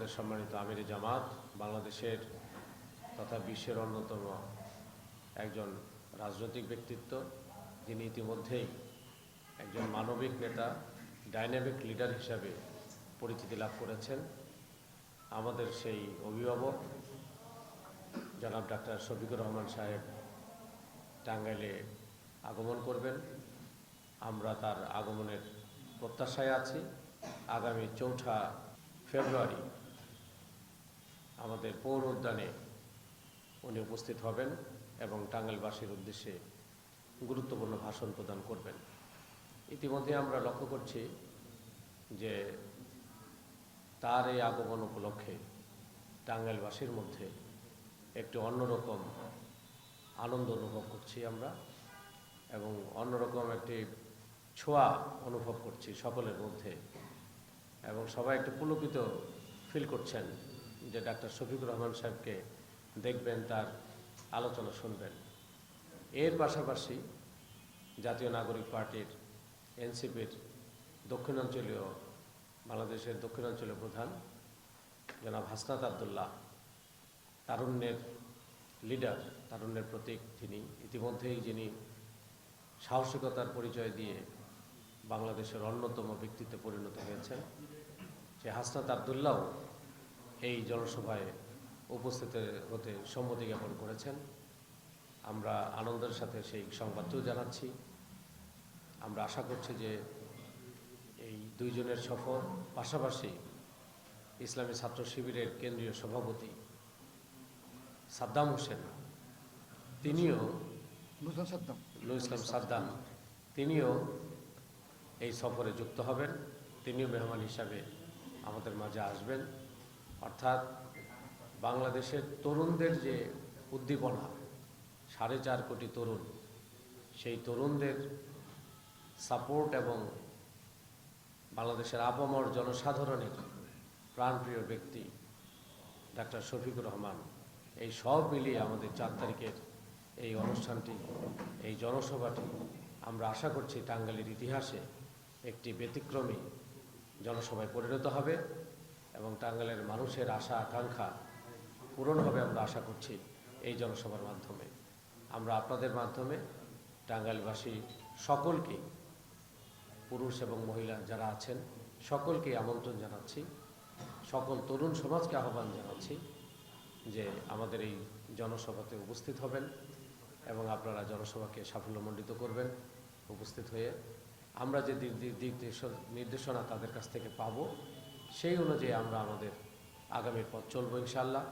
আমাদের সম্মানিত আমির জামাত, বাংলাদেশের তথা বিশ্বের অন্যতম একজন রাজনৈতিক ব্যক্তিত্ব, যিনি ইতিমধ্যেই একজন মানবিক নেতা, ডাইনামিক লিডার হিসাবে পরিচিতি লাভ করেছেন। আমাদের সেই অভিভাবক, জনাব ডাক্তার শফিকুর রহমান সাহেব টাঙ্গাইলে আগমন করবেন। আমরা তার আগমনের প্রত্যাশায় আছি। আগামী চৌঠা ফেব্রুয়ারি আমাদের পৌর উদ্যানে উনি উপস্থিত হবেন এবং টাঙ্গাইলবাসীর উদ্দেশ্যে গুরুত্বপূর্ণ ভাষণ প্রদান করবেন। ইতিমধ্যে আমরা লক্ষ্য করছি যে তার এই আগমন উপলক্ষে টাঙ্গাইলবাসীর মধ্যে একটি অন্যরকম আনন্দ অনুভব করছি আমরা এবং অন্যরকম একটি ছোঁয়া অনুভব করছি সকলের মধ্যে এবং সবাই একটু পুলকিত ফিল করছেন। যে ডাক্তার শফিকুর রহমান সাহেবকে দেখবেন, তার আলোচনা শুনবেন। এর পাশাপাশি জাতীয় নাগরিক পার্টির এনসিপির দক্ষিণাঞ্চলীয়, বাংলাদেশের দক্ষিণাঞ্চলীয় প্রধান জনাব হাসনাত আবদুল্লাহ, তারুণ্যের লিডার, তারুণ্যের প্রতীক যিনি ইতিমধ্যেই যিনি সাহসিকতার পরিচয় দিয়ে বাংলাদেশের অন্যতম ব্যক্তিত্বে পরিণত হয়েছেন, সে হাসনাত আবদুল্লাহ এই জনসভায় উপস্থিত হতে সম্মতি জ্ঞাপন করেছেন। আমরা আনন্দের সাথে সেই সংবাদটিও জানাচ্ছি। আমরা আশা করছি যে এই দুইজনের সফর পাশাপাশি ইসলামী ছাত্র শিবিরের কেন্দ্রীয় সভাপতি সাদ্দাম হোসেন তিনিও সাদ্দাম। ইসলাম সাদ্দাম তিনিও এই সফরে যুক্ত হবেন। তিনিও মেহমান হিসাবে আমাদের মাঝে আসবেন। অর্থাৎ বাংলাদেশের তরুণদের যে উদ্দীপনা, সাড়ে চার কোটি তরুণ, সেই তরুণদের সাপোর্ট এবং বাংলাদেশের আপামর জনসাধারণের প্রাণপ্রিয় ব্যক্তি ডাক্তার শফিকুর রহমান, এই সব মিলিয়ে আমাদের চার তারিখের এই অনুষ্ঠানটি, এই জনসভাটি আমরা আশা করছি টাঙ্গালির ইতিহাসে একটি ব্যতিক্রমী জনসভায় পরিণত হবে। এবং টাঙ্গাইলের মানুষের আশা, আকাঙ্ক্ষা পূরণ হবে আমরা আশা করছি এই জনসভার মাধ্যমে। আমরা আপনাদের মাধ্যমে টাঙ্গাইলবাসী সকলকে, পুরুষ এবং মহিলা যারা আছেন, সকলকে আমন্ত্রণ জানাচ্ছি। সকল তরুণ সমাজকে আহ্বান জানাচ্ছি যে আমাদের এই জনসভাতে উপস্থিত হবেন এবং আপনারা জনসভাকে সাফল্যমণ্ডিত করবেন উপস্থিত হয়ে। আমরা যে দিক দিক নির্দেশনা তাদের কাছ থেকে পাবো সেই অনুযায়ী আমরা আমাদের আগামী পথ চলবো ইনশাল্লাহ